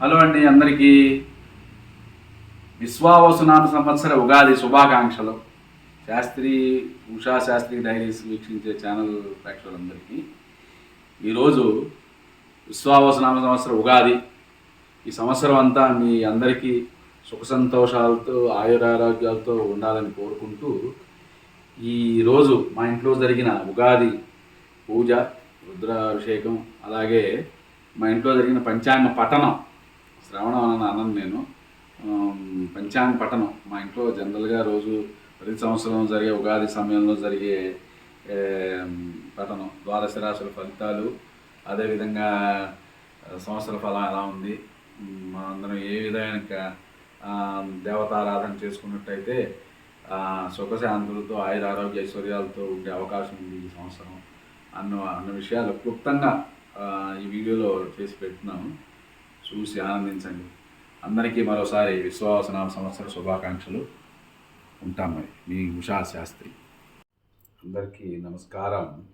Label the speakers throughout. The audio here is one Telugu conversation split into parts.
Speaker 1: హలో అండి అందరికీ విశ్వావసునామ సంవత్సర ఉగాది శుభాకాంక్షలు. శాస్త్రి ఉషా శాస్త్రి డైరీస్ వీక్షించే ఛానల్ ప్రేక్షకులందరికీ ఈరోజు విశ్వావసునామ సంవత్సర ఉగాది. ఈ సంవత్సరం అంతా మీ అందరికీ సుఖ సంతోషాలతో ఆయురారోగ్యాలతో ఉండాలని కోరుకుంటూ ఈరోజు మా ఇంట్లో జరిగిన ఉగాది పూజ రుద్రాభిషేకం అలాగే మా ఇంట్లో జరిగిన పంచాంగ పఠనం శ్రవణం అని అన్నాను నేను. పంచాంగ పఠనం. మా ఇంట్లో జనరల్గా రోజు ప్రతి సంవత్సరం జరిగే ఉగాది సమయంలో జరిగే పఠనం. ద్వాదశ రాశుల ఫలితాలు అదేవిధంగా సంవత్సర ఫలం ఎలా ఉంది అందరం మనందరం ఏ విధమైన దేవతారాధన చేసుకున్నట్టయితే సుఖశాంతులతో ఆయుర ఆరోగ్య ఐశ్వర్యాలతో ఉండే అవకాశం ఉంది ఈ సంవత్సరం అన్న అన్న విషయాలు క్లుప్తంగా ఈ వీడియోలో చేసి పెడుతున్నాను చూసి ఆనందించండి. అందరికీ మరోసారి విశ్వాసనామ సంవత్సర శుభాకాంక్షలు. ఉంటాం మరి. మీ ఉషా శాస్త్రి. అందరికీ నమస్కారం.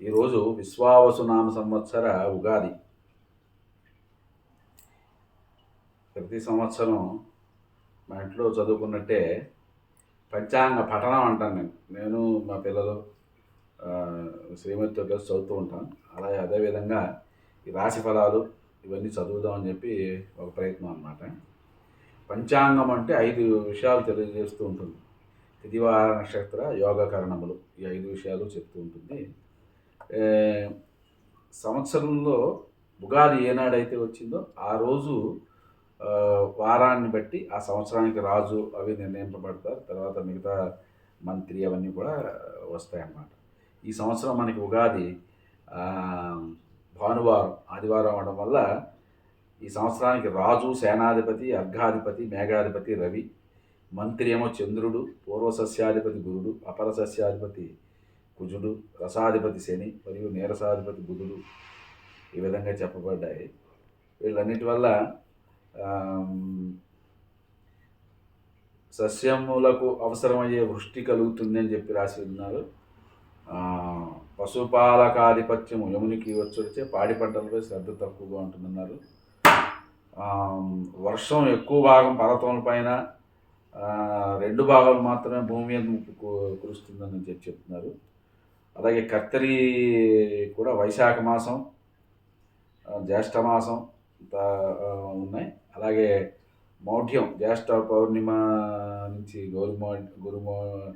Speaker 1: ఈరోజు విశ్వావసునామ సంవత్సర ఉగాది. ప్రతి సంవత్సరం మా ఇంట్లో చదువుకున్నట్టే పంచాంగ పఠనం అంటాను నేను. నేను మా పిల్లలు శ్రీమతితో కలిసి చదువుతూ ఉంటాను అలాగే అదేవిధంగా ఈ రాశి ఫలాలు ఇవన్నీ చదువుదామని చెప్పి ఒక ప్రయత్నం అన్నమాట. పంచాంగం అంటే ఐదు విషయాలు తెలియజేస్తూ ఉంటుంది. తిదివార నక్షత్ర యోగకరణములు ఈ ఐదు విషయాలు చెప్తూ ఉంటుంది. సంవత్సరంలో ఉగాది ఏనాడైతే వచ్చిందో ఆ రోజు వారాన్ని బట్టి ఆ సంవత్సరానికి రాజు అవి నిర్ణయింపబడతారు. తర్వాత మిగతా మంత్రి అవన్నీ కూడా వస్తాయన్నమాట. ఈ సంవత్సరం మనకి ఉగాది భానువారం ఆదివారం అవడం వల్ల ఈ సంవత్సరానికి రాజు సేనాధిపతి అర్ఘాధిపతి మేఘాధిపతి రవి మంత్రి ఏమో చంద్రుడు పూర్వసస్యాధిపతి గురుడు అపర సస్యాధిపతి కుజుడు రసాధిపతి శని మరియు నీరసాధిపతి బుధుడు ఈ విధంగా చెప్పబడ్డాయి. వీళ్ళన్నిటి వల్ల సస్యములకు అవసరమయ్యే వృష్టి కలుగుతుందని చెప్పి రాసి ఉన్నారు. పశుపాలకాధిపత్యం యమునికి వచ్చొచ్చే పాడి పంటలపై శ్రద్ధ తక్కువగా ఉంటుందన్నారు. వర్షం ఎక్కువ భాగం పర్వతముల పైన రెండు భాగాలు మాత్రమే భూమి మీద కు- కురుస్తుందని చెప్పి చెప్తున్నారు. అలాగే కత్తరి కూడా వైశాఖ మాసం జ్యేష్ఠ మాసం ఉన్నాయి. అలాగే మౌఢ్యం జ్యేష్ఠ పౌర్ణిమ నుంచి గౌరిమౌ గురుమౌ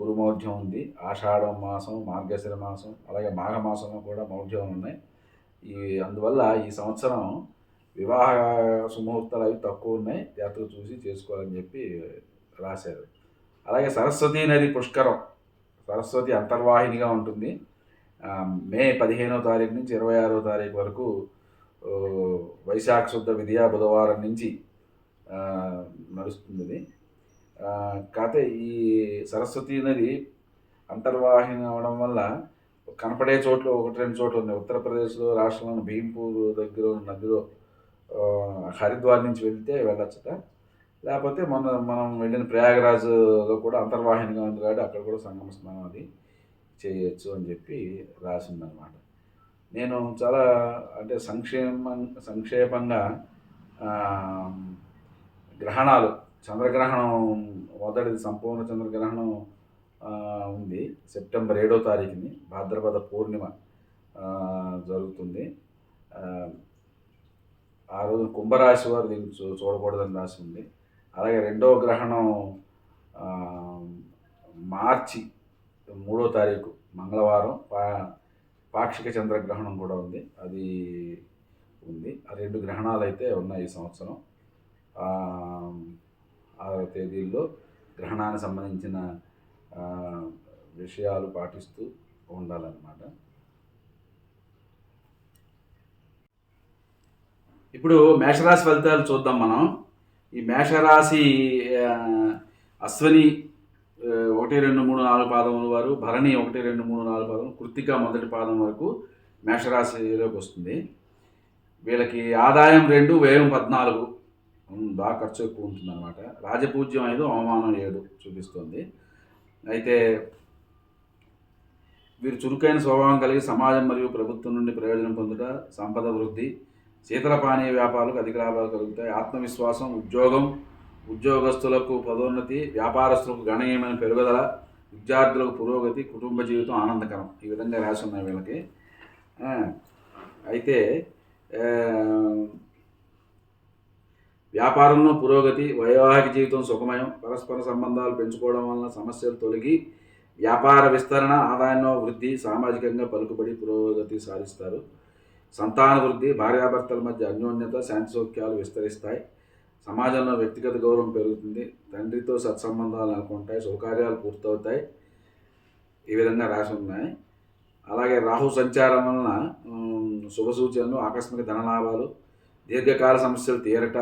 Speaker 1: గురుమౌఢ్యం ఉంది. ఆషాఢం మాసం మార్గశిర మాసం అలాగే మాఘ మాసంలో కూడా మౌఢ్యం ఉన్నాయి. ఈ అందువల్ల ఈ సంవత్సరం వివాహ సుముహూర్తాలు అవి తక్కువ ఉన్నాయి. జాతర చూసి చేసుకోవాలని చెప్పి రాశారు. అలాగే సరస్వతి నది పుష్కరం. సరస్వతి అంతర్వాహినిగా ఉంటుంది. మే పదిహేనో తారీఖు నుంచి ఇరవై ఆరో తారీఖు వరకు వైశాఖ శుద్ధ విద్యా బుధవారం నుంచి నడుస్తుంది కాకపోతే ఈ సరస్వతి నది అంతర్వాహిని అవడం వల్ల కనపడే చోట్ల ఒకటి రెండు చోట్ల ఉన్నాయి. ఉత్తరప్రదేశ్లో రాష్ట్రంలోని భీంపూర్ దగ్గర నదిలో హరిద్వార్ నుంచి వెళ్తే వెళ్ళొచ్చట. లేకపోతే మన మనం వెళ్ళిన ప్రయాగరాజ్లో కూడా అంతర్వాహినిగా ఉంది కాబట్టి అక్కడ కూడా సంగమ స్నానం అది చేయొచ్చు అని చెప్పి రాసిందనమాట నేను చాలా అంటే సంక్షేమ సంక్షేపంగా గ్రహణాలు చంద్రగ్రహణం మొదటిది సంపూర్ణ చంద్రగ్రహణం ఉంది. సెప్టెంబర్ ఏడో తారీఖుని భాద్రపద పూర్ణిమ జరుగుతుంది. ఆ, రోజు కుంభరాశి వారు దీన్ని చూ చూడకూడదని రాసి ఉంది. అలాగే రెండవ గ్రహణం మార్చి మూడో తారీఖు మంగళవారం పా పాక్షిక చంద్రగ్రహణం కూడా ఉంది. అది ఉంది. ఆ రెండు గ్రహణాలు అయితే ఉన్నాయి ఈ సంవత్సరం. ఆరవ తేదీల్లో గ్రహణానికి సంబంధించిన విషయాలు పాటిస్తూ ఉండాలన్నమాట. ఇప్పుడు మేషరాశి ఫలితాలు చూద్దాం మనం. ఈ మేషరాశి అశ్వని ఒకటి రెండు మూడు నాలుగు పాదముల వారు భరణి ఒకటి రెండు మూడు నాలుగు పాదములు కృత్తిక మొదటి పాదం వరకు మేషరాశిలోకి వస్తుంది. వీళ్ళకి ఆదాయం రెండు వ్యయం పద్నాలుగు. బాగా ఖర్చు ఎక్కువ ఉంటుంది అనమాట రాజపూజ్యం ఐదు అవమానం ఏడు చూపిస్తుంది. అయితే వీరు చురుకైన స్వభావం కలిగి సమాజం మరియు ప్రభుత్వం నుండి ప్రయోజనం పొందుట సంపద వృద్ధి శీతల పానీయ వ్యాపారాలకు అధిక లాభాలు కలుగుతాయి. ఆత్మవిశ్వాసం ఉద్యోగం ఉద్యోగస్తులకు పదోన్నతి వ్యాపారస్తులకు గణనీయమైన పెరుగుదల విద్యార్థులకు పురోగతి కుటుంబ జీవితం ఆనందకరం. ఈ విధంగా రాసి ఉన్నాయి వీళ్ళకి. అయితే వ్యాపారంలో పురోగతి వైవాహిక జీవితం సుఖమయం పరస్పర సంబంధాలు పెంచుకోవడం వలన సమస్యలు తొలగి వ్యాపార విస్తరణ ఆదాయంలో వృద్ధి సామాజికంగా పలుకుబడి పురోగతి సాధిస్తారు. సంతాన వృద్ధి భార్యాభర్తల మధ్య అన్యోన్యత శాంతి సౌఖ్యాలు విస్తరిస్తాయి. సమాజంలో వ్యక్తిగత గౌరవం పెరుగుతుంది. తండ్రితో సత్సంబంధాలు నెలకొంటాయి. సౌకర్యాలు పూర్తవుతాయి. ఈ విధంగా రాసి ఉన్నాయి. అలాగే రాహు సంచారం వలన శుభ సూచనలు ఆకస్మిక ధనలాభాలు దీర్ఘకాల సమస్యలు తీరట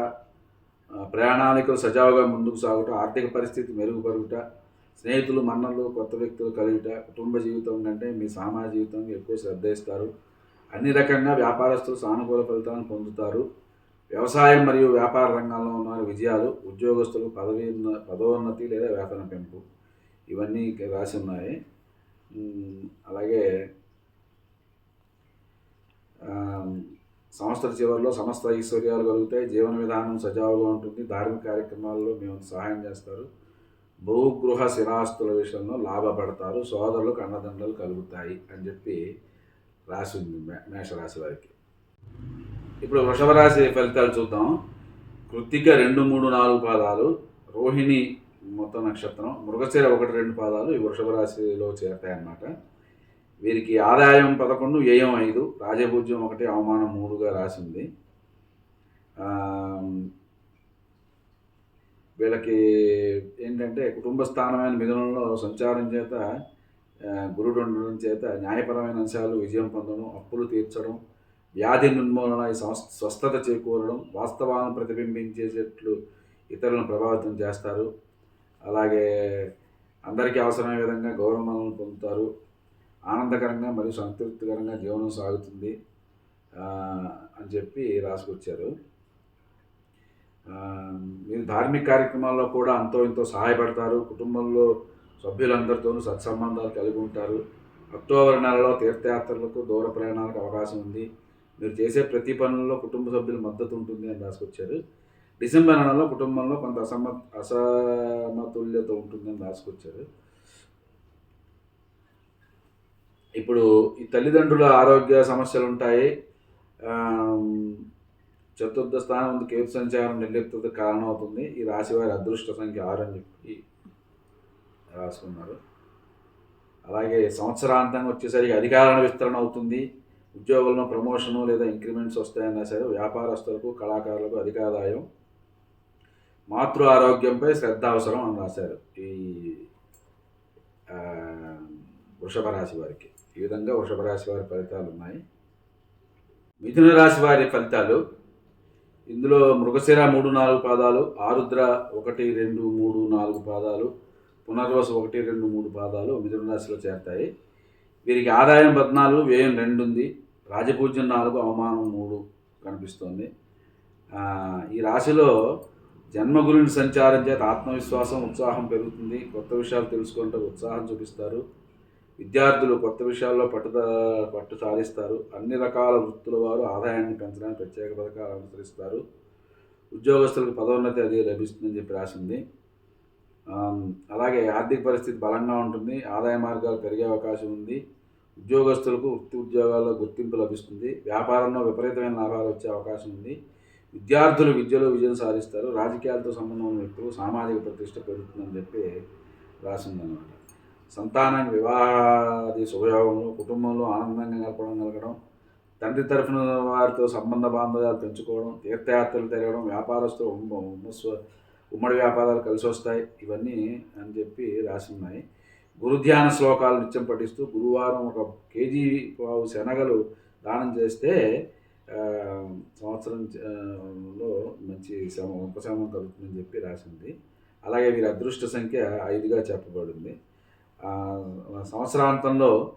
Speaker 1: ప్రయాణాలకు సజావుగా ముందుకు సాగుట ఆర్థిక పరిస్థితి మెరుగుపరుగుట స్నేహితులు మన్నలు కొత్త వ్యక్తులు కలుగుట కుటుంబ జీవితం కంటే మీ సామాజిక జీవితం ఎక్కువ శ్రద్ధ ఇస్తారు. అన్ని రకంగా వ్యాపారస్తులు సానుకూల ఫలితాలను పొందుతారు. వ్యవసాయం మరియు వ్యాపార రంగంలో ఉన్న విజయాలు ఉద్యోగస్తులు పదవి పదోన్నతి లేదా వేతన పెంపు. ఇవన్నీ రాసి ఉన్నాయి. అలాగే సంవత్సర చివరిలో సమస్త ఐశ్వర్యాలు కలుగుతాయి. జీవన విధానం సజావుగా ఉంటుంది. ధార్మిక కార్యక్రమాల్లో మేము సహాయం చేస్తారు. భూగృహ స్థిరాస్తుల విషయంలో లాభపడతారు. సోదరులకు అన్నదండలు కలుగుతాయి అని చెప్పి రాసి ఉంది మే- మేషరాశి వారికి. ఇప్పుడు వృషభ రాశి ఫలితాలు చూద్దాం. కృత్తిక రెండు మూడు నాలుగు పాదాలు. రోహిణి మొత్తం నక్షత్రం. మృగశిర ఒకటి రెండు పాదాలు ఈ వృషభ రాశిలో చేరతాయి అన్నమాట వీరికి ఆదాయం పదకొండు వ్యయం ఐదు. రాజభూజ్యం ఒకటి అవమానం మూడుగా రాసింది. వీళ్ళకి ఏంటంటే కుటుంబ స్థానమైన మిథునంలో సంచారం చేత గురుడు ఉండడం చేత న్యాయపరమైన అంశాలు విజయం పొందడం అప్పులు తీర్చడం వ్యాధి నిర్మూలన స్వస్థత చేకూరడం వాస్తవాలను ప్రతిబింబించేటట్లు ఇతరులను ప్రభావితం చేస్తారు. అలాగే అందరికీ అవసరమైన విధంగా గౌరవాలను పొందుతారు. ఆనందకరంగా మరియు సంతృప్తికరంగా జీవనం సాగుతుంది అని చెప్పి రాసుకొచ్చారు. మీరు ధార్మిక కార్యక్రమాల్లో కూడా అంతో ఇంతో సహాయపడతారు. కుటుంబంలో సభ్యులందరితోనూ సత్సంబంధాలు కలిగి ఉంటారు. అక్టోబర్ నెలలో తీర్థయాత్రలకు దూర ప్రయాణాలకు అవకాశం ఉంది. మీరు చేసే ప్రతి పనుల్లో కుటుంబ సభ్యుల మద్దతు ఉంటుంది అని రాసుకొచ్చారు. డిసెంబర్ నెలలో కుటుంబంలో కొంత అసమ అసమతుల్యత ఉంటుందని రాసుకొచ్చారు. ఇప్పుడు ఈ తల్లిదండ్రుల ఆరోగ్య సమస్యలు ఉంటాయి చతుర్థ స్థానం ఉంది కేతు సంచారం నిర్లిప్త కారణం అవుతుంది ఈ రాశి వారి అదృష్ట సంఖ్య ఆరు అని చెప్పి రాసుకున్నారు. అలాగే సంవత్సరాంతంగా వచ్చేసరికి అధికారాల విస్తరణ అవుతుంది. ఉద్యోగులను ప్రమోషను లేదా ఇంక్రిమెంట్స్ వస్తాయన్నా సరే వ్యాపారస్తులకు కళాకారులకు అధికాదాయం. మాతృ ఆరోగ్యంపై శ్రద్ధ అవసరం అని రాశారు ఈ వృషభ రాశి వారికి. ఈ విధంగా వృషభ రాశి వారి ఫలితాలు ఉన్నాయి. మిథున రాశి వారి ఫలితాలు ఇందులో మృగశిర మూడు నాలుగు పాదాలు ఆరుద్ర ఒకటి రెండు మూడు నాలుగు పాదాలు పునర్వసు ఒకటి రెండు మూడు పాదాలు మిథున రాశిలో చేరతాయి. వీరికి ఆదాయం పద్నాలుగు వ్యయం రెండు ఉంది. రాజపూజ్యం నాలుగు అవమానం మూడు కనిపిస్తోంది. ఈ రాశిలో జన్మగురుని సంచారం చేత ఆత్మవిశ్వాసం ఉత్సాహం పెరుగుతుంది. కొత్త విషయాలు తెలుసుకుంటే ఉత్సాహం చూపిస్తారు. విద్యార్థులు కొత్త విషయాల్లో పట్టుద పట్టు సాధిస్తారు. అన్ని రకాల వృత్తుల వారు ఆదాయాన్ని పెంచడానికి ప్రత్యేక పథకాలు అనుసరిస్తారు. ఉద్యోగస్తులకు పదోన్నతి అది లభిస్తుందని చెప్పి రాసింది. అలాగే ఆర్థిక పరిస్థితి బలంగా ఉంటుంది. ఆదాయ మార్గాలు పెరిగే అవకాశం ఉంది. ఉద్యోగస్తులకు వృత్తి ఉద్యోగాల్లో గుర్తింపు లభిస్తుంది. వ్యాపారంలో విపరీతమైన లాభాలు వచ్చే అవకాశం ఉంది. విద్యార్థులు విద్యలో విజయం సాధిస్తారు. రాజకీయాలతో సంబంధం ఉన్న వ్యక్తులు సామాజిక ప్రతిష్ట పెరుగుతుందని చెప్పి రాసిందనమాట సంతానానికి వివాహాది శుభయోగంలో కుటుంబంలో ఆనందంగా గడపడం కలగడం తండ్రి తరఫున వారితో సంబంధ బాంధవ్యాలు పెంచుకోవడం తీర్థయాత్రలు తిరగడం వ్యాపారస్తులు ఉమ్మ- ఉమ్మడి వ్యాపారాలు కలిసి వస్తాయి. ఇవన్నీ అని చెప్పి రాసి ఉన్నాయి. గురుధ్యాన శ్లోకాలు నిత్యం పఠిస్తూ గురువారం ఒక కేజీ పావు శనగలు దానం చేస్తే సంవత్సరంలో సంవత్సరం లో మంచి శమ ఉపశమనం కలుగుతుందని చెప్పి రాసింది అలాగే వీరి అదృష్ట సంఖ్య ఐదుగా చెప్పబడింది. సంవత్సరాంతంలో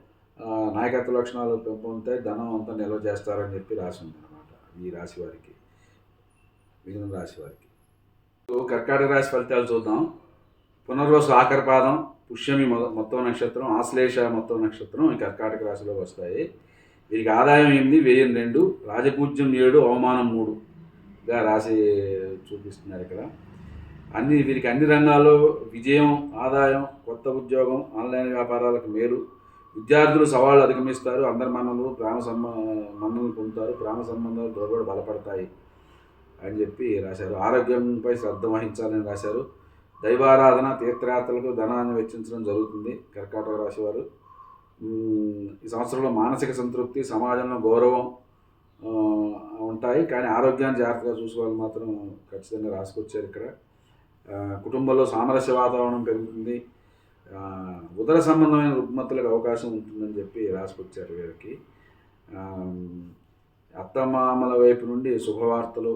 Speaker 1: నాయకత్వ లక్షణాలు పెంపొందుతాయి ధనం అంతా నిల్వ చేస్తారని చెప్పి రాసి ఉంది ఈ రాశి వారికి మిగిలిన రాశి వారికి. కర్కాటక రాశి ఫలితాలు చూద్దాం. పునర్వసు ఆఖరి పుష్యమి మొత్తం నక్షత్రం ఆశ్లేష మొత్తం నక్షత్రం ఈ కర్కాటక రాశిలో వస్తాయి. వీరికి ఆదాయం ఎనిమిది వ్యయం రెండు రాజపూజ్యం ఏడు అవమానం మూడుగా రాసి చూపిస్తున్నారు ఇక్కడ. అన్ని వీరికి అన్ని రంగాల్లో విజయం ఆదాయం కొత్త ఉద్యోగం ఆన్లైన్ వ్యాపారాలకు మేలు. విద్యార్థులు సవాళ్ళు అధిగమిస్తారు అందరి మన్నలు ప్రేమ సంబ మన్నలు పొందుతారు ప్రేమ సంబంధాలు దృఢ బలపడతాయి అని చెప్పి రాశారు. ఆరోగ్యంపై శ్రద్ధ వహించాలని రాశారు. దైవారాధన తీర్థయాత్రలకు ధనాన్ని వెచ్చించడం జరుగుతుంది కర్కాటక రాశి వారు. ఈ సంవత్సరంలో మానసిక సంతృప్తి సమాజంలో గౌరవం ఉంటాయి. కానీ ఆరోగ్యాన్ని జాగ్రత్తగా చూసుకోవాలి మాత్రం ఖచ్చితంగా రాసుకొచ్చారు ఇక్కడ. కుటుంబంలో సామరస్య వాతావరణం పెరుగుతుంది. ఉదర సంబంధమైన రుగ్మతలకు అవకాశం ఉంటుందని చెప్పి రాసుకొచ్చారు వీరికి. అత్తమామల వైపు నుండి శుభవార్తలు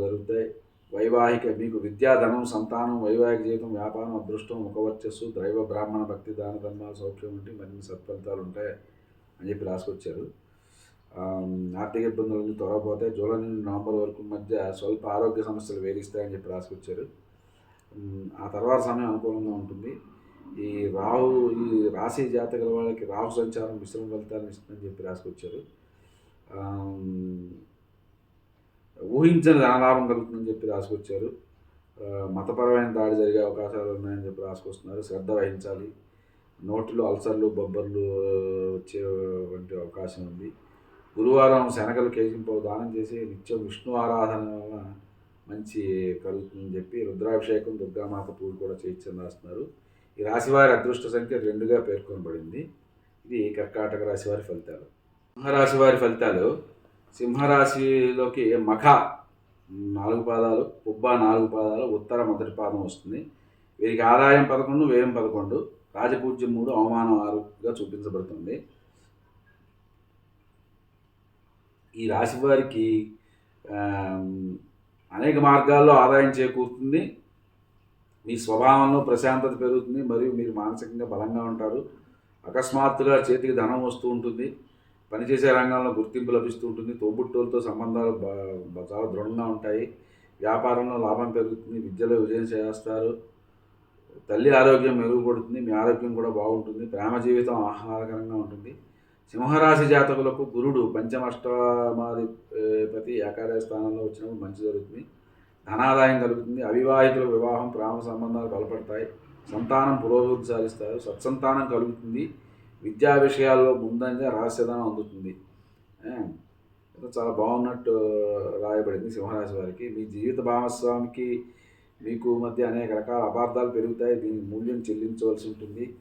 Speaker 1: జరుగుతాయి. వైవాహిక మీకు విద్యా ధనం సంతానం వైవాహిక జీవితం వ్యాపారం అదృష్టం ముఖవర్చస్సు దైవ బ్రాహ్మణ భక్తి దాన ధర్మాలు సౌఖ్యం వంటి మరిన్ని సత్ఫలితాలు ఉంటాయి అని చెప్పి రాసుకొచ్చారు. ఆర్థిక ఇబ్బందులన్నీ తొలగిపోతాయి జూలై నుండి నవంబర్ వరకు మధ్య స్వల్ప ఆరోగ్య సమస్యలు వేధిస్తాయని చెప్పి రాసుకొచ్చారు. ఆ తర్వాత సమయం అనుకూలంగా ఉంటుంది. ఈ రాహు ఈ రాశి జాతకుల వాళ్ళకి రాహు సంచారం మిశ్రమ ఫలితాలను ఇస్తుందని చెప్పి రాసుకొచ్చారు. ఊహించని ధనలాభం కలుగుతుందని చెప్పి రాసుకొచ్చారు. మతపరమైన దాడి జరిగే అవకాశాలు ఉన్నాయని చెప్పి రాసుకొస్తున్నారు. శ్రద్ధ వహించాలి. నోటిలో అల్సర్లు బొబ్బర్లు వచ్చే వంటి అవకాశం ఉంది. గురువారం శనగలు కేజింపవు దానం చేసి నిత్యం విష్ణు ఆరాధన వలన మంచి కలుగుతుందని చెప్పి రుద్రాభిషేకం దుర్గామాత పూజ కూడా చేయించని రాస్తున్నారు. ఈ రాశివారి అదృష్ట సంఖ్య రెండుగా పేర్కొనబడింది. ఇది కర్కాటక రాశి వారి ఫలితాలు. సింహరాశి వారి ఫలితాలు. సింహరాశిలోకి మఖ నాలుగు పాదాలు పుబ్బ నాలుగు పాదాలు ఉత్తర మొదటి పాదం వస్తుంది. వీరికి ఆదాయం పదకొండు వ్యయం పదకొండు. రాజపూజ్యం మూడు అవమానం ఆరుగా చూపించబడుతుంది. ఈ రాశి వారికి అనేక మార్గాల్లో ఆదాయం చేకూరుతుంది. మీ స్వభావంలో ప్రశాంతత పెరుగుతుంది మరియు మీరు మానసికంగా బలంగా ఉంటారు. అకస్మాత్తుగా చేతికి ధనం వస్తూ ఉంటుంది. పనిచేసే రంగంలో గుర్తింపు లభిస్తూ ఉంటుంది. తోబుట్టువులతో సంబంధాలు చాలా దృఢంగా ఉంటాయి. వ్యాపారంలో లాభం పెరుగుతుంది. విద్యలో విజయం చేస్తారు. తల్లి ఆరోగ్యం మెరుగుపడుతుంది. మీ ఆరోగ్యం కూడా బాగుంటుంది. ప్రేమ జీవితం ఆహ్లాదకరంగా ఉంటుంది. సింహరాశి జాతకులకు గురుడు పంచమష్టమాధిపతి ఏకాదశి స్థానంలో వచ్చినప్పుడు మంచి జరుగుతుంది. ధనాదాయం కలుగుతుంది. అవివాహితుల వివాహం ప్రేమ సంబంధాలు బలపడతాయి. సంతానం పురోభివృద్ధి సాధిస్తారు సత్సంతానం కలుగుతుంది. విద్యా విషయాల్లో ముందంగా రహస్యధనం అందుతుంది. చాలా బాగున్నట్టు రాయబడింది సింహరాశి వారికి. మీ జీవిత భాగస్వామికి మీకు మధ్య అనేక రకాల అపార్థాలు పెరుగుతాయి. దీని మూల్యం చెల్లించవలసి ఉంటుంది.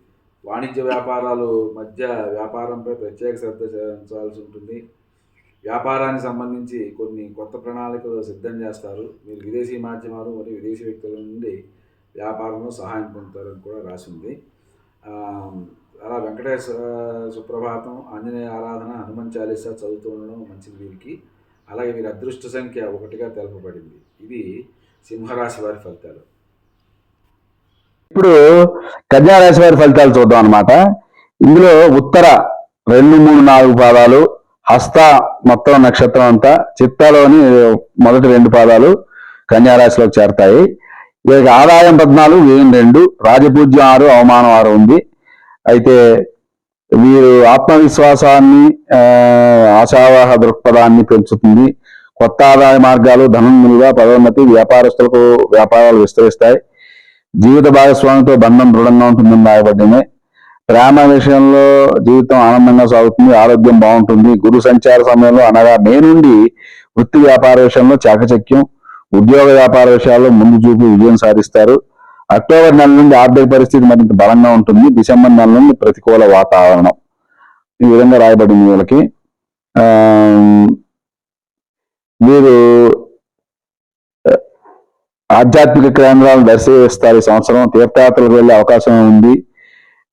Speaker 1: వాణిజ్య వ్యాపారాలు మధ్య వ్యాపారంపై ప్రత్యేక శ్రద్ధ చెల్లించాల్సి ఉంటుంది. వ్యాపారానికి సంబంధించి కొన్ని కొత్త ప్రణాళికలు సిద్ధం చేస్తారు. మీరు విదేశీ మాధ్యమాలు మరియు విదేశీ వ్యక్తుల నుండి వ్యాపారంలో సహాయం పొందుతారని కూడా రాసి ఉంది. అలా వెంకటేశ్వర సుప్రభాతం ఆంజనేయ ఆరాధన హనుమాన్ చాలీసా చదువుతూ ఉండడం మంచిది వీరికి. అలాగే వీరి అదృష్ట సంఖ్య ఒకటిగా తెలపబడింది. ఇది సింహరాశి వారి ఫలితాలు.
Speaker 2: ఇప్పుడు కన్యారాశి వారి ఫలితాలు చూద్దాం అనమాట ఇందులో ఉత్తర రెండు మూడు నాలుగు పాదాలు హస్త మొత్తం నక్షత్రం అంతా చిత్తాలోని మొదటి రెండు పాదాలు కన్యారాశిలోకి చేరతాయి. వీరికి ఆదాయం పద్నాలుగు వ్యయం రెండు రాజపూజ్యం ఆరు అవమానం ఆరు ఉంది. అయితే వీరు ఆత్మవిశ్వాసాన్ని ఆశావాహ దృక్పథాన్ని పెంచుతుంది. కొత్త ఆదాయ మార్గాలు ధనం ముందుగా పదోన్నతి వ్యాపారస్తులకు వ్యాపారాలు విస్తరిస్తాయి. జీవిత భాగస్వామితో బంధం దృఢంగా ఉంటుందని రాయబడింది. ప్రేమ విషయంలో జీవితం ఆనందంగా సాగుతుంది ఆరోగ్యం బాగుంటుంది. గురు సంచార సమయంలో అనగా నేనుండి వృత్తి వ్యాపార విషయంలో చాకచక్యం ఉద్యోగ వ్యాపార విషయాల్లో ముందు చూపు విజయం సాధిస్తారు. అక్టోబర్ నెల నుండి ఆర్థిక పరిస్థితి మరింత బలంగా ఉంటుంది. డిసెంబర్ నెల నుండి ప్రతికూల వాతావరణం. ఈ విధంగా రాయబడింది వీళ్ళకి. ఆ, వీరు ఆధ్యాత్మిక కేంద్రాలను దర్శిస్తారు ఈ సంవత్సరం. తీర్థయాత్రలకు వెళ్ళే అవకాశం ఉంది.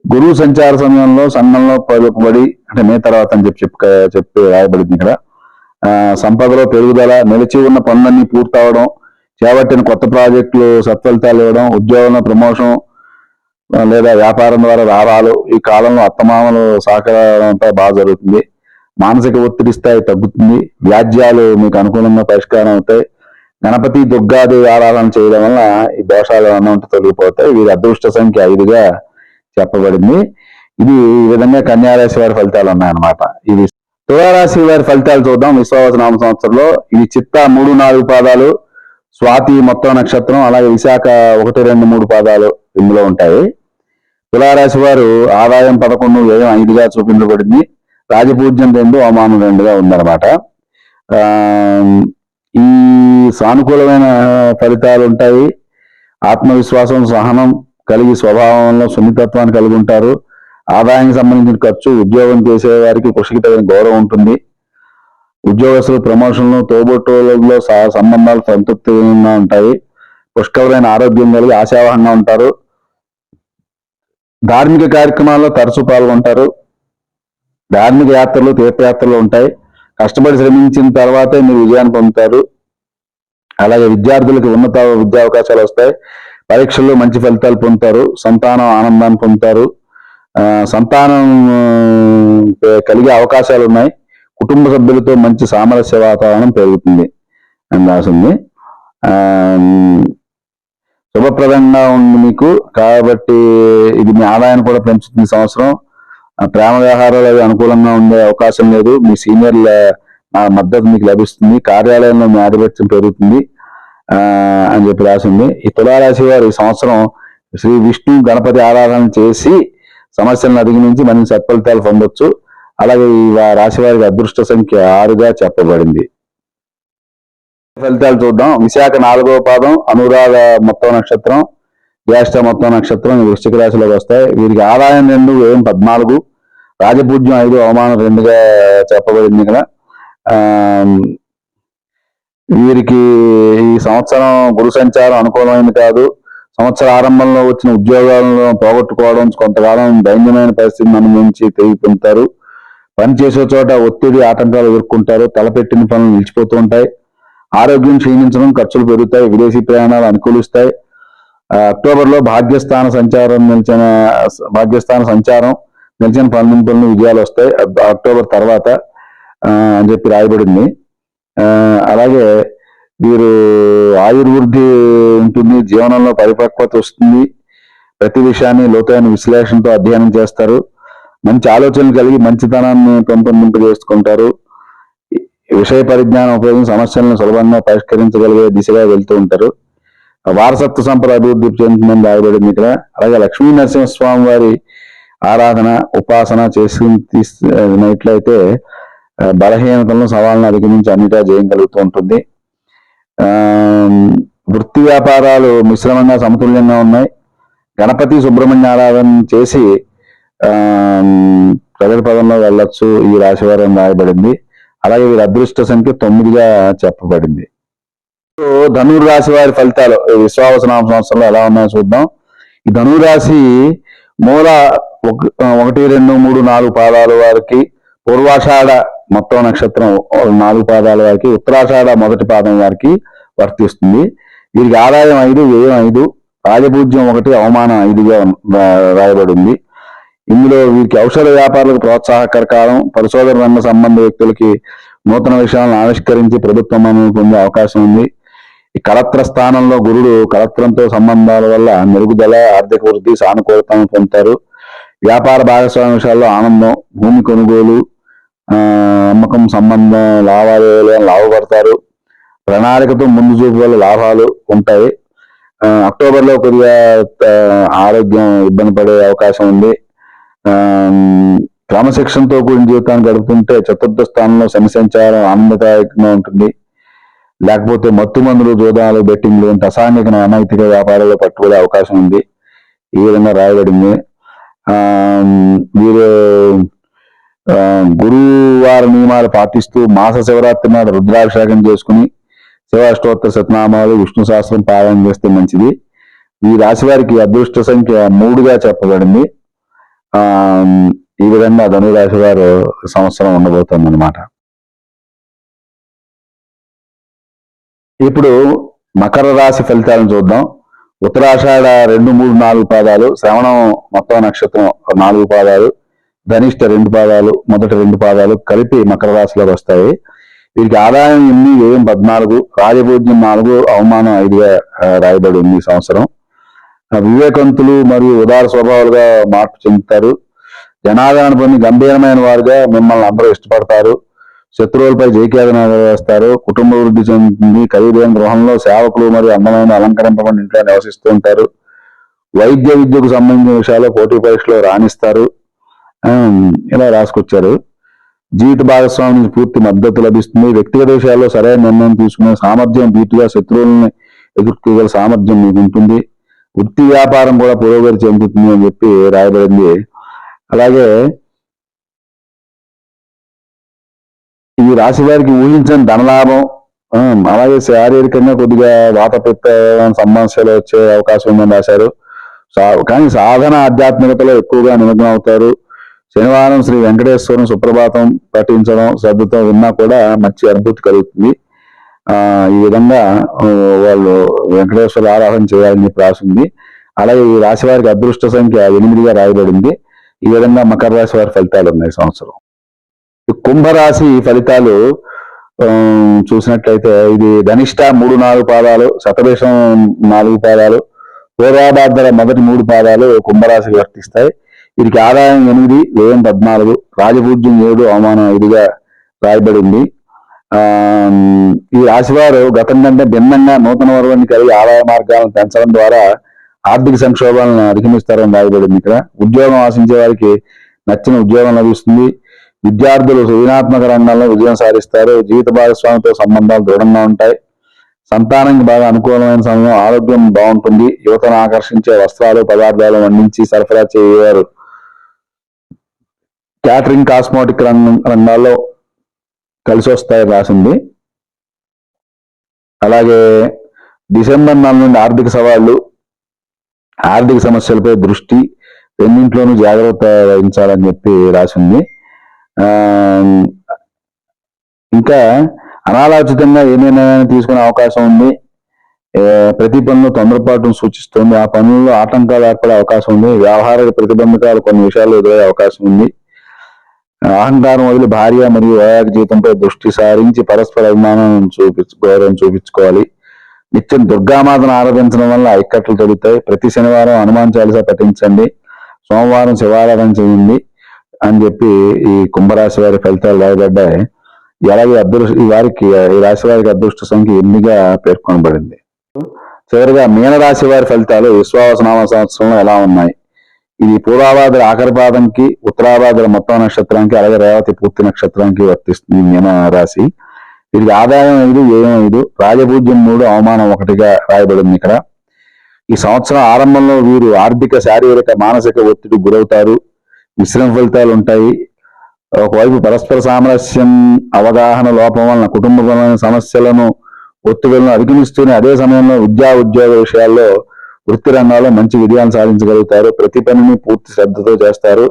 Speaker 2: గురువు సంచార సమయంలో సంఘంలో పలుకుబడి అంటే మే తర్వాత అని చెప్పి చెప్పు చెప్పి రాయబడింది ఇక్కడ. సంపదలో పెరుగుదల నిలిచి ఉన్న పనులన్నీ పూర్తవడం చేపట్టిన కొత్త ప్రాజెక్టులు సత్ఫలితాలు ఇవ్వడం ఉద్యోగంలో ప్రమోషన్ లేదా వ్యాపారం ద్వారా లాభాలు ఈ కాలంలో అత్తమామలు సహకారంతో బాగా జరుగుతుంది. మానసిక ఒత్తిడి స్థాయి తగ్గుతుంది. వ్యాజ్యాలు మీకు అనుకూలంగా పరిష్కారం అవుతాయి. గణపతి దుర్గాదేవి ఆరాధన చేయడం వల్ల ఈ దోషాలు ఏమన్నా ఉంటే తొలగిపోతాయి. వీరి అదృష్ట సంఖ్య ఐదుగా చెప్పబడింది. ఇది ఈ విధంగా కన్యారాశి వారి ఫలితాలు ఉన్నాయన్నమాట. ఇది తులారాశి వారి ఫలితాలు చూద్దాం. విశ్వాస నామ సంవత్సరంలో ఇది చిత్త మూడు నాలుగు పాదాలు స్వాతి మొత్తం నక్షత్రం అలాగే విశాఖ ఒకటి రెండు మూడు పాదాలు ఇందులో ఉంటాయి. తులారాశి వారు ఆదాయం పదకొండు వ్యయం ఐదుగా చూపించబడింది. రాజపూజ్యం రెండు అవమానం రెండుగా ఉందన్నమాట. ఆ, ఈ సానుకూలమైన ఫలితాలు ఉంటాయి. ఆత్మవిశ్వాసం సహనం కలిగి స్వభావంలో సున్నితత్వాన్ని కలిగి ఉంటారు. ఆదాయానికి సంబంధించిన ఖర్చు ఉద్యోగం చేసే వారికి కృషికి తగిన గౌరవం ఉంటుంది. ఉద్యోగస్తులు ప్రమోషన్లు తోబుట్టువులలో సంబంధాలు సంతృప్తిగా ఉంటాయి. పుష్కలమైన ఆరోగ్యం కలిగి ఆశావహంగా ఉంటారు. ధార్మిక కార్యక్రమాల్లో తరచూ పాల్గొంటారు. ధార్మిక యాత్రలు తీర్థయాత్రలు ఉంటాయి. కష్టపడి శ్రమించిన తర్వాతే మీరు విజయాన్ని పొందుతారు. అలాగే విద్యార్థులకు ఉన్నత విద్యా అవకాశాలు వస్తాయి. పరీక్షల్లో మంచి ఫలితాలు పొందుతారు. సంతానం ఆనందాన్ని పొందుతారు. సంతానం కలిగే అవకాశాలు ఉన్నాయి. కుటుంబ సభ్యులతో మంచి సామరస్య వాతావరణం పెరుగుతుంది అని రాసింది. శుభప్రదంగా ఉంది మీకు. కాబట్టి ఇది మీ ఆదాయాన్ని కూడా పెంచుతుంది సంవత్సరం. ప్రేమ వ్యవహారాలు అవి అనుకూలంగా ఉండే అవకాశం లేదు. మీ సీనియర్ల మద్దతు మీకు లభిస్తుంది. కార్యాలయంలో మీ ఆధిపత్యం పెరుగుతుంది. అని చెప్పి రాసింది. ఈ తులారాశి వారు ఈ సంవత్సరం శ్రీ విష్ణు గణపతి ఆరాధన చేసి సమస్యలను అధిగమించి మంచి సత్ఫలితాలు పొందొచ్చు. అలాగే ఈ రాశి వారికి అదృష్ట సంఖ్య ఆరుగా చెప్పబడింది. ఫలితాలు చూద్దాం. విశాఖ నాలుగవ పాదం అనురాధ మొత్తం నక్షత్రం. జ్యేష్ఠ మొత్తం నక్షత్రం ఈ వృశ్చిక రాశిలోకి వస్తాయి. వీరికి ఆదాయం రెండు వ్యయం పద్నాలుగు. రాజపూజ్యం ఐదు అవమానం రెండుగా చెప్పబడింది ఇక్కడ. వీరికి ఈ సంవత్సరం గురు సంచారం అనుకూలమైనది కాదు. సంవత్సర ఆరంభంలో వచ్చిన ఉద్యోగాలను పోగొట్టుకోవడం కొంతకాలం దైన్యమైన పరిస్థితిని అనుభవించి తిరిగి పొందుతారు పని చేసే చోట ఒత్తిడి ఆటంకాలు ఎదుర్కొంటారు. తలపెట్టిన పనులు నిలిచిపోతూ ఉంటాయి. ఆరోగ్యం క్షీణించడం ఖర్చులు పెరుగుతాయి. విదేశీ ప్రయాణాలు అనుకూలిస్తాయి. అక్టోబర్లో అక్టోబర్లో భాగ్యస్థాన సంచారం నిలిచిన భాగ్యస్థాన సంచారం నిలిచిన పనులు పనులు విజయాలు వస్తాయి. అక్టోబర్ తర్వాత అని చెప్పి రాయబడింది. అలాగే వీరు ఆయుర్వృద్ధి ఉంటుంది జీవనంలో పరిపక్వత వస్తుంది. ప్రతి విషయాన్ని లోతైన విశ్లేషణతో అధ్యయనం చేస్తారు. మంచి ఆలోచనలు కలిగి మంచితనాన్ని పెంపొందింపు చేసుకుంటారు. విషయ పరిజ్ఞానం ఉపయోగించి సమస్యలను సులభంగా పరిష్కరించగలిగే దిశగా వెళ్తూ ఉంటారు. వారసత్వ సంపద అభివృద్ధి చెందుతుందని రాయబడింది ఇక్కడ. అలాగే లక్ష్మీ నరసింహస్వామి వారి ఆరాధన ఉపాసన చేసి తీసినట్లయితే బలహీనతలను సవాళ్ళను అధిగమించి అన్నిటా జయం కలుగుతూ ఉంటుంది. వృత్తి వ్యాపారాలు మిశ్రమంగా సమతుల్యంగా ఉన్నాయి. గణపతి సుబ్రహ్మణ్య ఆరాధన చేసి ప్రగతి పదంలో వెళ్ళొచ్చు ఈ రాశివారం రాయబడింది. అలాగే వీరి అదృష్ట సంఖ్య తొమ్మిదిగా చెప్పబడింది. ధనుర్ రాశి వారి ఫలితాలు విశ్వావసనామ సంవత్సరంలో ఎలా ఉన్నాయో చూద్దాం. ఈ ధనుర్ రాశి మూల ఒక- ఒకటి రెండు మూడు నాలుగు పాదాల వారికి పూర్వాషాఢ మొత్తం నక్షత్రం నాలుగు పాదాల వారికి ఉత్తరాషాఢ మొదటి పాదం వారికి వర్తిస్తుంది. వీరికి ఆదాయం ఐదు వ్యయం ఐదు రాజపూజ్యం ఒకటి అవమానం ఐదుగా రాయబడింది. ఇందులో వీరికి ఔషధ వ్యాపారులకు ప్రోత్సాహకరకాలం పరిశోధన రంగ సంబంధ వ్యక్తులకి నూతన విషయాలను ఆవిష్కరించి ప్రభుత్వం పొందే అవకాశం ఉంది. ఈ కలత్ర స్థానంలో గురుడు కలత్రంతో సంబంధాల వల్ల మెరుగుదల ఆర్థిక వృద్ధి సానుకూలతను పొందుతారు. వ్యాపార భాగస్వామ్య విషయాల్లో ఆనందం భూమి కొనుగోలు అమ్మకం సంబంధం లావాదేవీలు లాభపడతారు. ప్రణాళికతో ముందు చూపు వల్ల లాభాలు ఉంటాయి. అక్టోబర్లో కొద్దిగా ఆరోగ్యం ఇబ్బంది పడే అవకాశం ఉంది. క్రమశిక్షణతో కూడిన జీవితాన్ని గడుపుతుంటే చతుర్థ స్థానంలో శని సంచారం ఆనందదాయకంగా ఉంటుంది. లేకపోతే మత్తు మందులు జోదాలు బెట్టింగ్లు వంటి అసాంఘిక అనైతిక వ్యాపారాల్లో పట్టుకునే అవకాశం ఉంది. ఈ విధంగా రాయబడింది. వీరు గురువార నియమాలు పాటిస్తూ మాస శివరాత్రి నాడు రుద్రాభిషేకం చేసుకుని శివాష్టోత్తర శతనామాలు విష్ణు సహస్రం పారాయణ చేస్తే మంచిది. ఈ రాశి వారికి అదృష్ట సంఖ్య మూడుగా చెప్పబడింది. ఆ ఈ విధంగా ధనురాశి వారు సంవత్సరం ఉండబోతుంది అనమాట ఇప్పుడు మకర రాశి ఫలితాలను చూద్దాం. ఉత్తరాషాఢ రెండు మూడు నాలుగు పాదాలు శ్రవణం మొత్తం నక్షత్రం నాలుగు పాదాలు ధనిష్ట రెండు పాదాలు మొదటి రెండు పాదాలు కలిపి మకర రాశిలోకి వస్తాయి. వీరికి ఆదాయం ఎనిమిది వ్యయం పద్నాలుగు రాజభోజ్యం నాలుగు అవమానం ఐదుగా రాయబడి ఉంది ఈ సంవత్సరం. వివేకవంతులు వివేకంతులు మరియు ఉదార స్వభావాలుగా మార్పు చెందుతారు. జనాదరణ పొంది గంభీరమైన వారుగా మిమ్మల్ని అందరూ ఇష్టపడతారు. శత్రువులపై జయకేదన వేస్తారు కుటుంబ వృద్ధి చెందుతుంది ఖరీదైన గృహంలో సేవకులు మరియు అందమైన అలంకరింపబడిన ఇంట్లో నివసిస్తూ ఉంటారు. వైద్య విద్యకు సంబంధించిన విషయాల్లో పోటీ పరీక్షలో రాణిస్తారు. ఇలా రాసుకొచ్చారు. జీవిత భాగస్వామి నుంచి పూర్తి మద్దతు లభిస్తుంది. వ్యక్తిగత విషయాల్లో సరైన నిర్ణయం తీసుకునే సామర్థ్యం ధీటుగా శత్రువులను ఎదుర్కోగల సామర్థ్యం మీకు ఉంటుంది వృత్తి వ్యాపారం కూడా పురోగతి చెందుతుంది అని చెప్పి రాయబడింది. అలాగే ఈ రాశి వారికి ఊహించని ధనలాభం అలాగే శారీరకంగా కొద్దిగా వాతపిత్త సమస్యలు వచ్చే అవకాశం ఉందని రాశారు. కానీ సాధన ఆధ్యాత్మికతలో ఎక్కువగా నిమగ్నం అవుతారు. శనివారం శ్రీ వెంకటేశ్వరం సుప్రభాతం పఠించడం శ్రద్ధతో విన్నా కూడా మంచి అనుభూతి కలుగుతుంది. ఆ ఈ విధంగా వాళ్ళు వెంకటేశ్వర ఆరాధన చేయాలని చెప్పి రాసింది. అలాగే ఈ రాశి వారికి అదృష్ట సంఖ్య ఎనిమిదిగా రాయబడింది. ఈ విధంగా మకర రాశి వారి ఫలితాలు ఉన్నాయి ఈ సంవత్సరం. కుంభరాశి ఫలితాలు చూసినట్లయితే ఇది ధనిష్ట మూడు నాలుగు పాదాలు శతభేషం నాలుగు పాదాలు పూర్వాభాద్ర మొదటి మూడు పాదాలు కుంభరాశికి వర్తిస్తాయి. వీరికి ఆదాయం ఎనిమిది వ్యయం పద్నాలుగు రాజపూజ్యం ఏడు అవమానం ఐదుగా రాయబడింది. ఆ ఈ రాశివారు గతం కంటే భిన్నంగా నూతన వర్గాన్ని కలిగి ఆదాయ మార్గాలను పెంచడం ద్వారా ఆర్థిక సంక్షోభాలను అధిగమిస్తారని రాయబడింది ఇక్కడ. ఉద్యోగం ఆశించే వారికి నచ్చిన ఉద్యోగం లభిస్తుంది. విద్యార్థులు సృజనాత్మక రంగంలో విజయం సాధిస్తారు. జీవిత భాగస్వామితో సంబంధాలు దృఢంగా ఉంటాయి. సంతానానికి బాగా అనుకూలమైన సమయం ఆరోగ్యం బాగుంటుంది. యువతను ఆకర్షించే వస్త్రాలు పదార్థాలు వండించి సరఫరా చేయవారు క్యాటరింగ్ కాస్మోటిక్ రంగం రంగాల్లో కలిసి వస్తాయి రాసింది. అలాగే డిసెంబర్ నెల నుండి ఆర్థిక సవాళ్ళు ఆర్థిక సమస్యలపై దృష్టి రెండింట్లోనూ జాగ్రత్త వహించాలని చెప్పి రాసింది. ఇంకా అనాలోచితంగా ఏ నిర్ణయాన్ని తీసుకునే అవకాశం ఉంది? ప్రతి పనులు తొందరపాటును సూచిస్తుంది. ఆ పనుల్లో ఆటంకాలు ఏర్పడే అవకాశం ఉంది. వ్యవహార ప్రతిబంధకాలు కొన్ని విషయాలు ఎదురయ్యే అవకాశం ఉంది. అహంకారం వదిలి భార్య మరియు వైవాహిక జీవితంపై దృష్టి సారించి పరస్పర అభిమానం చూపించు గౌరవం చూపించుకోవాలి. నిత్యం దుర్గామాతను ఆరాధించడం వల్ల ఐక్కట్లు జరుగుతాయి ప్రతి శనివారం హనుమాన్ చాలీసా పఠించండి. సోమవారం శివారాధన చేయండి. అని చెప్పి ఈ కుంభరాశి వారి ఫలితాలు రాయబడ్డాయి. అలాగే అదృష్ట ఈ వారికి ఈ రాశి వారికి అదృష్ట సంఖ్య ఎన్నిగా పేర్కొనబడింది. చివరిగా మీనరాశి వారి ఫలితాలు విశ్వాసనామ సంవత్సరంలో ఎలా ఉన్నాయి? ఇది పూర్వాభాద్ర ఆఖరిపాదంకి ఉత్తరాభాద్ర మొత్తం నక్షత్రానికి అలాగే రేవతి పూర్తి నక్షత్రానికి వర్తిస్తుంది మీనరాశి. మీన రాశి వీరికి ఆదాయం ఐదు వ్యయం ఐదు రాజపూజ్యం మూడు అవమానం ఒకటిగా రాయబడింది ఇక్కడ. ఈ సంవత్సరం ఆరంభంలో వీరు ఆర్థిక శారీరక మానసిక ఒత్తిడి గురవుతారు. మిశ్రమ ఫలితాలు ఉంటాయి ఒకవైపు పరస్పర సామరస్యం అవగాహన లోపం వలన కుటుంబపరమైన సమస్యలను ఒత్తిడులను అధిగమిస్తూనే అదే సమయంలో విద్యా ఉద్యోగ విషయాల్లో వృత్తి రంగాల్లో మంచి విజయాలు సాధించగలుగుతారు. ప్రతి పనిని పూర్తి శ్రద్ధతో చేస్తారు.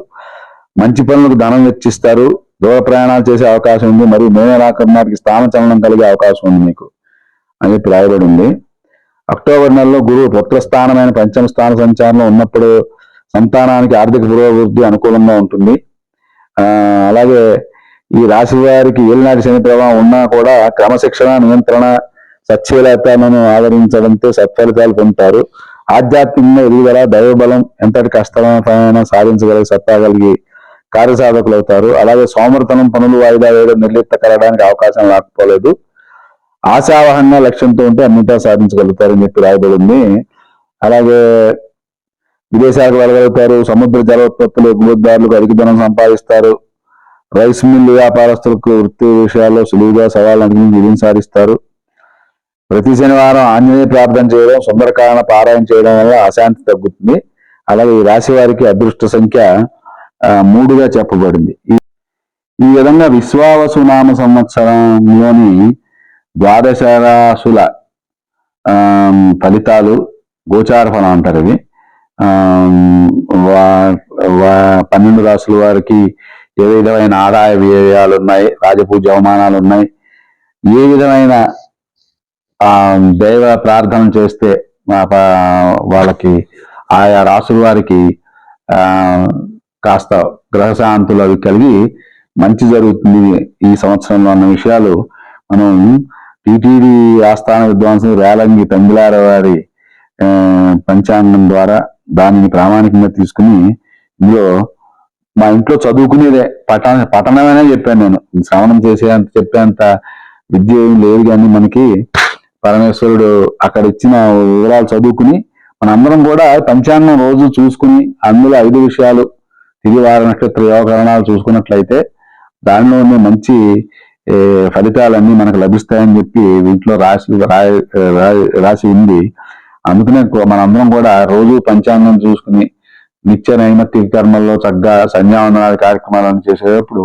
Speaker 2: మంచి పనులకు ధనం వెచ్చిస్తారు. దూర ప్రయాణాలు చేసే అవకాశం ఉంది. మరియు మూవారికి స్థాన చలనం కలిగే అవకాశం ఉంది మీకు అని చెప్పి రాయబడి ఉంది అక్టోబర్ నెలలో గురువు పుత్రస్థానమైన పంచమ స్థాన సంచారంలో ఉన్నప్పుడు సంతానానికి ఆర్థిక పురోభివృద్ధి అనుకూలంగా ఉంటుంది. అలాగే ఈ రాశి వారికి ఏలినాటి శని ప్రభావం ఉన్నా కూడా క్రమశిక్షణ నియంత్రణ సత్యలతను ఆదరించడంతో సత్ఫలితాలు పొందుతారు. ఆధ్యాత్మికంగా ఎదుగుదల దైవబలం ఎంతటి కష్టమైన సాధించగలిగే సత్తా కలిగి కార్యసాధకులు అవుతారు. అలాగే సోమర్తనం పనులు వాయిదా వేయడం నిర్లిప్త కలగడానికి అవకాశం రాకపోలేదు. ఆశావహంగా లక్ష్యంతో ఉంటే అన్నిటా సాధించగలుగుతారని చెప్పి రాయబడింది. అలాగే విదేశాలకు వెళ్ళగలుగుతారు సముద్ర జలోత్పత్తులు ఎగుమతిదారులకు అధిక ధనం సంపాదిస్తారు. రైస్ మిల్ వ్యాపారస్తులకు వృత్తి విషయాల్లో సులువుగా సవాళ్ళు అడిగి విజయం సాధిస్తారు ప్రతి శనివారం ఆంజనేయ ప్రార్థన చేయడం సుందరకారణ పారాయణ చేయడం వల్ల అశాంతి తగ్గుతుంది. అలాగే ఈ రాశి వారికి అదృష్ట సంఖ్య మూడుగా చెప్పబడింది. ఈ విధంగా విశ్వావసు నామ సంవత్సరంలోని ద్వాదశ రాశుల ఫలితాలు గోచార ఫలం అంటారు ఇవి పన్నెండు రాసుల వారికి ఏ విధమైన ఆదాయ వ్యయాలు ఉన్నాయి రాజపూజ అవమానాలు ఉన్నాయి ఏ విధమైన దైవ ప్రార్థన చేస్తే మా వాళ్ళకి ఆయా రాసుల వారికి కాస్త గ్రహశాంతులు అవి కలిగి మంచి జరుగుతుంది ఈ సంవత్సరంలో అన్న విషయాలు మనం టీటీడీ ఆస్థాన విద్వాంసులు రేలంగి తంగిలార వారి పంచాంగం ద్వారా దానిని ప్రామాణికంగా తీసుకుని ఇందులో మా ఇంట్లో చదువుకునేదే పఠన పఠనమనే చెప్పాను నేను. శ్రవణం చేసేంత చెప్పేంత విద్య ఏం లేదు కానీ మనకి పరమేశ్వరుడు అక్కడ ఇచ్చిన వివరాలు చదువుకుని మనందరం కూడా పంచాంగం రోజు చూసుకుని అందులో ఐదు విషయాలు తిది నక్షత్ర యోగకరణాలు చూసుకున్నట్లయితే దానిలో ఉన్న మంచి ఫలితాలన్నీ మనకు లభిస్తాయని చెప్పి ఇంట్లో రాసి రాయి- రాసి ఉంది. అందుకనే మనందరం కూడా రోజు పంచాంగం చూసుకుని నిత్య నైమిత్తిక కర్మల్లో చక్కగా సంధ్యావందనాది కార్యక్రమాలను చేసేటప్పుడు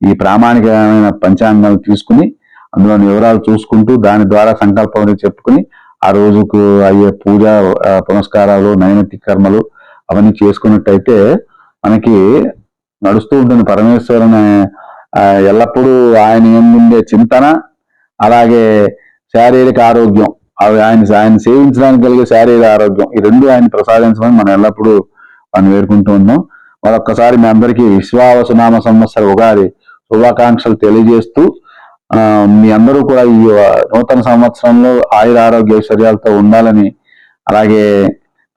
Speaker 2: ఈ ప్రామాణికమైన పంచాంగాలు తీసుకుని అందులోని వివరాలు చూసుకుంటూ దాని ద్వారా సంకల్పం చెప్పుకుని ఆ రోజుకు అయ్యే పూజ పునస్కారాలు నైమిత్తిక కర్మలు అవన్నీ చేసుకున్నట్టయితే మనకి నడుస్తూ ఉంటుంది పరమేశ్వరుని ఎల్లప్పుడూ ఆయన ఉండే చింతన అలాగే శారీరక ఆరోగ్యం అవి ఆయన ఆయన సేవించడానికి కలిగే శారీర ఆరోగ్యం. ఈ రెండు ఆయన ప్రసాదించమని మనం ఎల్లప్పుడూ మనం వేడుకుంటూ ఉన్నాం. మరొక్కసారి మీ అందరికీ విశ్వావసనామ సంవత్సర ఉగాది శుభాకాంక్షలు తెలియజేస్తూ మీ అందరూ కూడా ఈ నూతన సంవత్సరంలో ఆయుర ఆరోగ్య ఐశ్వర్యాలతో ఉండాలని అలాగే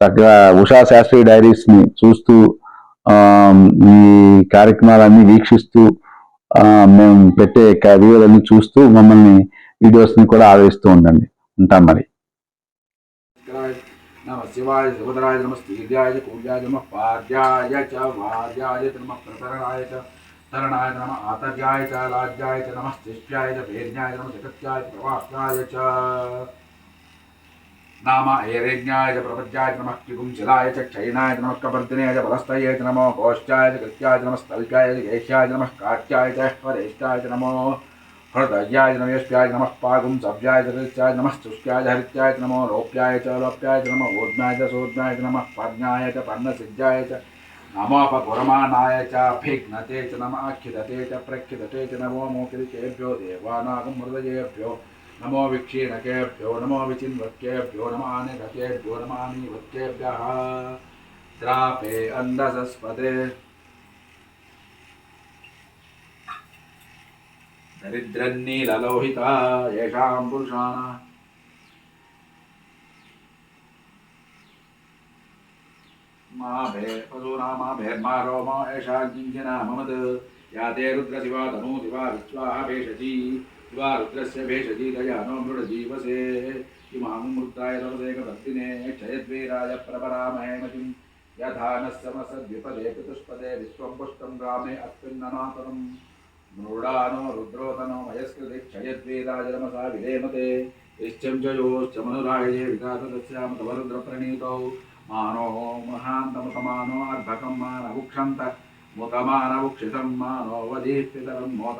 Speaker 2: చక్కగా ఉషా శాస్త్రి డైరీస్ని చూస్తూ ఈ కార్యక్రమాలన్నీ వీక్షిస్తూ మేము పెట్టే వీడియోలన్నీ చూస్తూ మమ్మల్ని వీడియోస్ని కూడా ఆదరిస్తూ ఉండండి. ఉంటాం మరి.
Speaker 1: నమ శివాయ శివధరాయ నమ స్థీర్యాయ కూర్యాయ నమ. పార్యాయ చ వార్యాయ నమ. ప్రతరణాయ చ తరణాయ నమ. ఆతర్యాయ చ రాజ్యాయ చ నమ. శిష్యాయ చ వేర్యాయ నమ. జగత్యాయ చ ప్రవాహ్యాయ చ నామ ఐరేజ్ఞాయ చ ప్రపంచాయ నమ. కిగుంశిలాయ చ క్షయణాయ నమ. కబర్దినాయ చ బలస్తయ చ నమో. కోష్టాయ చ కృత్యాయ నమ. స్థల్ప్యాయ చ ఏష్యాయ నమ. కాట్యాయ చ పరేష్టాయ చ నమో. हृदयाय नमेष्ट्याय नमः पागुं सव्याय च हृत्याय नमः शुष्क्याय च हृत्याय नमो रोप्याय च लोप्याय च नमः ऊर्ध्याय च सोर्ध्याय च नमः पर्ण्याय च पर्णसिद्ध्याय च नमोपगुरमाणाय च अभिघ्नते च नमः खिदते च प्रखिदते च नमो मोकिरिकेभ्यो देवानागं हृदयेभ्यो नमो विक्षीणकेभ्यो नमो विचिन्वक्येभ्यो नमानिघकेभ्यो नमानिवक्येभ्यः द्रापे अन्धसस्पते दरिद्रन्नीललोहिता येषां पुरुषाणाम् मा भे पशूनां मा भेर्मा रोमा एषा या ते दिवा विश्वाः भेषजी। दिवा रुद्रस्य भेषजी, दया नो मृडजीवसे। इमां मृताय नवदेकभक्तिने, क्षयद्वीराय प्रपरामहे यथा नः समसद्विपदे विश्वं पुष्टं अस्मिन्ननातनम् నృడానో రుద్రోతనో మయస్కృతి క్షయద్వేదాజలమసా విలేమతే ఇష్టంజయోశ్చమనురాయే వికాసస్యామ తవరుద్ర ప్రణీతౌ మానో మహాంతమతమానో అర్భకం మానవుక్షంత. ముతమానవుక్షితం మానో వదీపితరం మోత